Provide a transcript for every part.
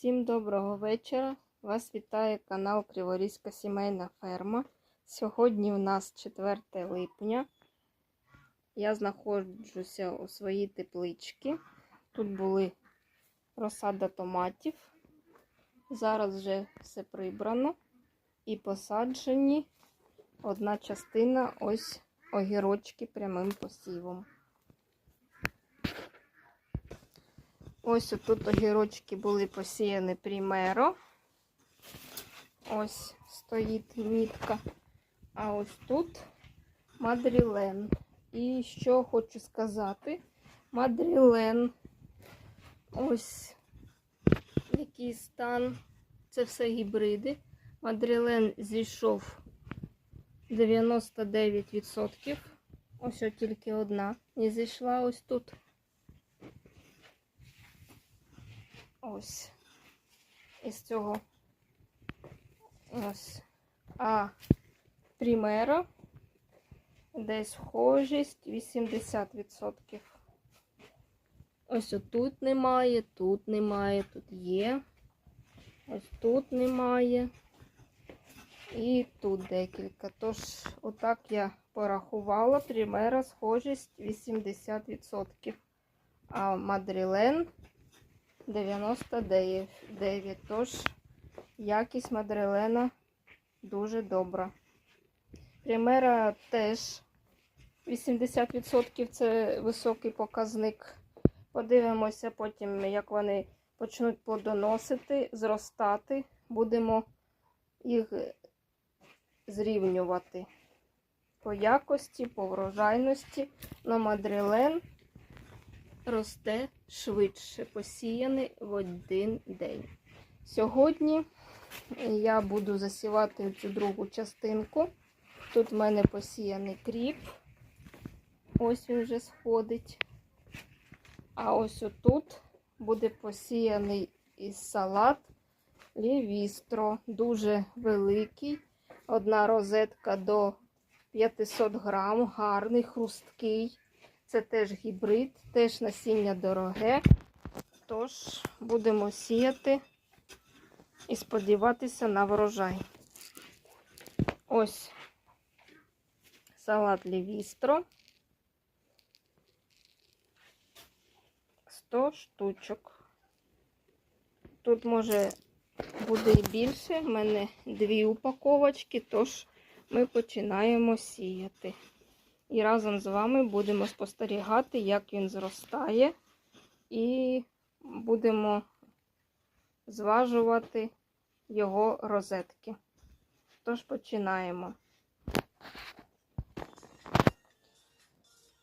Всім доброго вечора. Вас вітає канал Криворізька сімейна ферма. Сьогодні у нас 4 липня. Я знаходжуся у своїй тепличці. Тут були розсада томатів. Зараз вже все прибрано і посаджені одна частина ось огірочки прямим посівом. Ось тут огірочки були посіяні прімеро. Ось стоїть мітка. А ось тут Мадрілен. І що хочу сказати, Мадрілен. Ось який стан. Це все гібриди. Мадрілен зійшов 99%. Ось тільки одна не зійшла ось тут. Ось. Із цього ось. А примера десь схожість 80%. Ось отут немає, тут немає, тут є. Ось тут немає. І тут декілька. Тож, отак я порахувала. Примера схожість 80%. А Мадрілен 99. Тож якість мадрилена дуже добра. Примера теж 80% це високий показник. Подивимося потім, як вони почнуть плодоносити, зростати. Будемо їх зрівнювати по якості, по врожайності. Но мадрилен росте швидше, посіяний в один день. Сьогодні я буду засівати цю другу частинку. Тут в мене посіяний кріп. Ось він вже сходить. А ось отут буде посіяний із салат лівістро. Дуже великий. Одна розетка до 500 грам, гарний, хрусткий. Це теж гібрид, теж насіння дороге. Тож будемо сіяти і сподіватися на врожай. Ось салат лівістро. 100 штучок. Тут може буде і більше. В мене дві упаковочки, тож ми починаємо сіяти. І разом з вами будемо спостерігати, як він зростає, і будемо зважувати його розетки. Тож починаємо.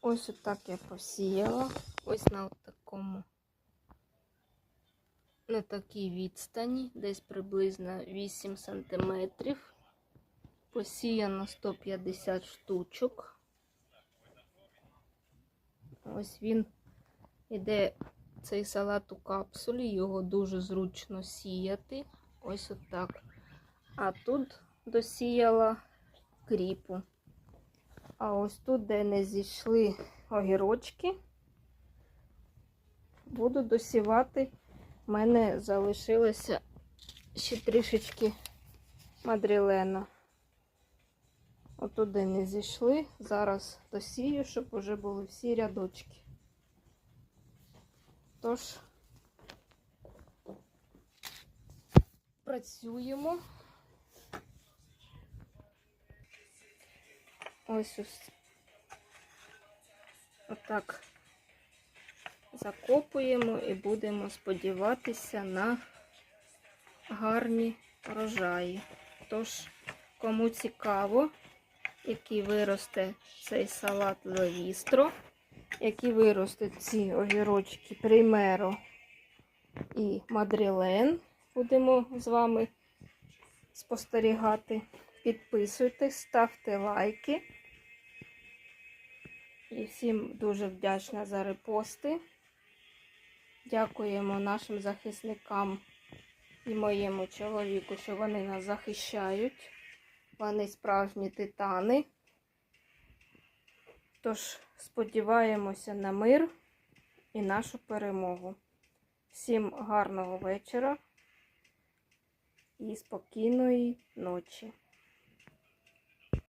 Ось отак я посіяла. Ось на такому, на такій відстані, десь приблизно 8 см. Посіяно 150 штучок. Ось він іде цей салат у капсулі, його дуже зручно сіяти. Ось отак. А тут досіяла кріпу. А ось тут, де не зійшли огірочки, буду досівати. У мене залишилося ще трішечки мадрілена. Отуди не зійшли. Зараз досію, щоб вже були всі рядочки. Тож, працюємо. Ось ось отак закопуємо і будемо сподіватися на гарні рожаї. Тож, кому цікаво, який виросте цей салат левістро, які виростуть ці огірочки примеро і мадрилен. Будемо з вами спостерігати. Підписуйтесь, ставте лайки. І всім дуже вдячна за репости. Дякуємо нашим захисникам і моєму чоловіку, що вони нас захищають. Вони справжні титани. Тож сподіваємося на мир і нашу перемогу. Всім гарного вечора і спокійної ночі.